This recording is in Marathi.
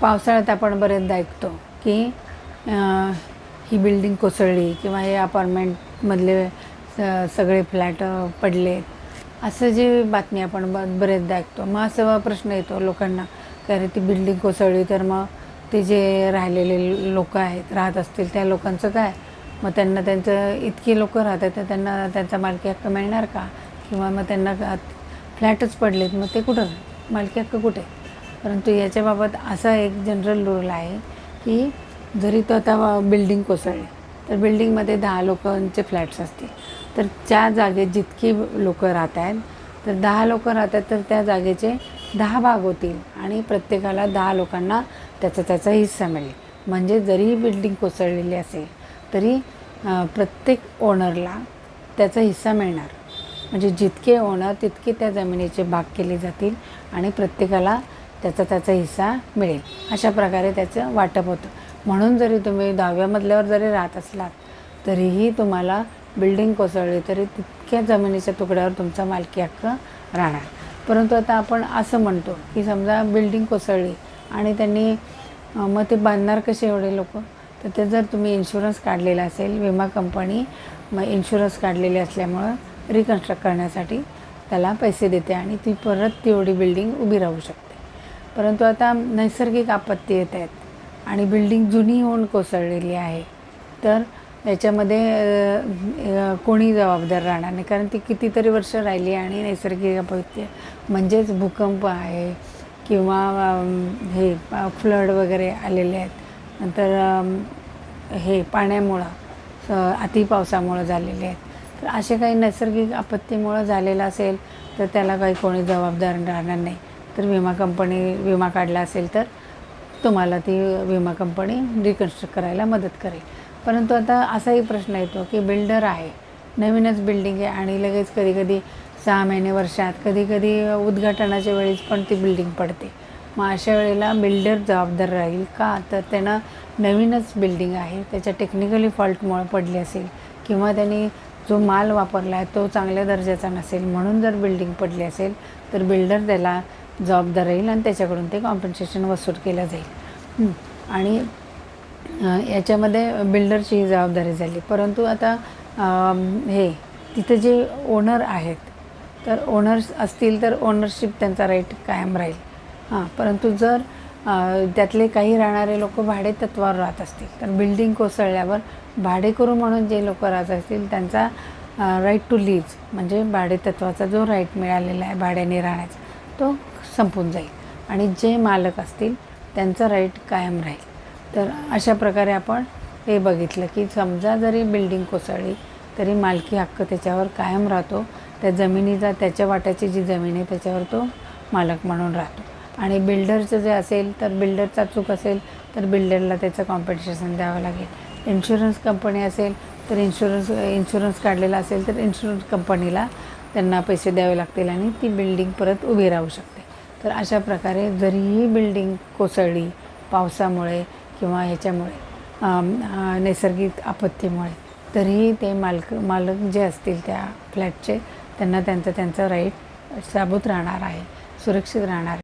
पावसाळ्यात आपण बरेचदा ऐकतो की ही बिल्डिंग कोसळली किंवा हे अपार्टमेंटमधले स- सगळे फ्लॅट पडले असं जे बातमी आपण ब बरेचदा ऐकतो. मग असं प्रश्न येतो लोकांना कारण अरे ती बिल्डिंग कोसळली तर मग ते जे राहिलेले लोक आहेत राहत असतील त्या लोकांचं काय? मग त्यांना त्यांचं इतकी लोक राहतात तर त्यांना त्यांचा मालकी हक्क मिळणार का? किंवा मग त्यांना का- फ्लॅटच पडलेत मग ते कुठं? मालकी हक्क कुठे? परंतु याच्याबाबत असा एक जनरल रूल आहे की जरी तो आता बिल्डिंग कोसळली तर बिल्डिंगमध्ये दहा लोकांचे फ्लॅट्स असतील. तर त्या जागेत जितकी लोक राहत आहेत तर दहा लोक राहतात तर त्या जागेचे दहा भाग होतील आणि प्रत्येकाला दहा लोकांना त्याचा त्याचा हिस्सा मिळेल. म्हणजे जरी बिल्डिंग कोसळलेली असेल तरी प्रत्येक ओनरला त्याचा हिस्सा मिळणार. म्हणजे जितके ओनर तितके त्या जमिनीचे भाग केले जातील आणि प्रत्येकाला त्याचा त्याचा हिस्सा मिळेल. अशा प्रकारे त्याचं वाटप होतं. म्हणून जरी तुम्ही दहाव्या मजल्यावर जरी राहत असलात तरीही तुम्हाला बिल्डिंग कोसळली तरी तितक्या जमिनीच्या तुकड्यावर तुमचा मालकी हक्क राहणार. परंतु आता आपण असं म्हणतो की समजा बिल्डिंग कोसळली आणि त्यांनी मग ते बांधणार कसे एवढे लोक? तर ते जर तुम्ही इन्शुरन्स काढलेला असेल विमा कंपनी मग इन्शुरन्स काढलेले असल्यामुळं रिकन्स्ट्रक्ट करण्यासाठी त्याला पैसे देते आणि ती परत तेवढी बिल्डिंग उभी राहू शकते. परंतु आता नैसर्गिक आपत्ती येत आहेत आणि बिल्डिंग जुनी होऊन कोसळलेली आहे. तर याच्यामध्ये कोणी जबाबदार राहणार नाही? कारण ती कितीतरी वर्ष राहिली आणि नैसर्गिक आपत्ती म्हणजेच भूकंप आहे किंवा हे फ्लड वगैरे आलेले आहेत. नंतर हे पाण्यामुळं अतिपावसामुळं पावसामुळं झालेले आहेत. तर असे काही नैसर्गिक आपत्तीमुळं झालेलं असेल तर त्याला काही कोणी जबाबदार राहणार नाही. तर विमा कंपनी विमा काढला असेल तर तुम्हाला ती विमा कंपनी रिकन्स्ट्रक्ट करायला मदत करेल. परंतु आता असाही प्रश्न येतो की बिल्डर आहे नवीनच बिल्डिंग आहे आणि लगेच कधी कधी सहा महिने वर्षात कधी कधी उद्घाटनाच्या वेळेस पण ती बिल्डिंग पडते. मग अशा वेळेला बिल्डर जबाबदार राहील का? तर त्यानं नवीनच बिल्डिंग आहे त्याच्या टेक्निकली फॉल्टमुळे पडली असेल किंवा त्यांनी जो माल वापरला आहे तो चांगल्या दर्जाचा नसेल म्हणून जर बिल्डिंग पडली असेल तर बिल्डर त्याला जबाबदार राहील आणि त्याच्याकडून ते कॉम्पन्सेशन वसूल केलं जाईल. आणि याच्यामध्ये बिल्डरचीही जबाबदारी झाली. परंतु आता हे तिथे जे ओनर आहेत तर ओनर्स असतील तर ओनरशिप त्यांचा राईट कायम राहील. हां परंतु जर त्यातले काही राहणारे लोक भाडे तत्वावर राहत असतील तर बिल्डिंग कोसळल्यावर भाडेकरू म्हणून जे लोक राहत असतील त्यांचा राईट टू लीज म्हणजे भाडेतत्वाचा जो राईट मिळालेला आहे भाड्याने राहण्याचा तो संपून जाईल. आणि जे मालक असतील त्यांचा राईट कायम राहील. तर अशा प्रकारे आपण हे बघितलं की समजा जरी बिल्डिंग कोसळली तरी मालकी हक्क त्याच्यावर कायम राहतो. त्या जमिनीचा त्याच्या वाट्याची जी जमीन आहे त्याच्यावर तो मालक म्हणून राहतो. आणि बिल्डरचं जे असेल तर बिल्डरचा चूक असेल तर बिल्डरला त्याचं कॉम्पन्सेशन द्यावं लागेल. इन्शुरन्स कंपनी असेल तर इन्शुरन्स इन्शुरन्स काढलेला असेल तर इन्शुरन्स कंपनीला त्यांना पैसे द्यावे लागतील आणि ती बिल्डिंग परत उभी राहू शकते. तर अशा प्रकारे जरीही बिल्डिंग कोसळली पावसामुळे किंवा ह्याच्यामुळे नैसर्गिक आपत्तीमुळे तरीही ते मालक मालक जे असतील त्या फ्लॅटचे त्यांना त्यांचं त्यांचं राईट साबूत राहणार आहे सुरक्षित राहणार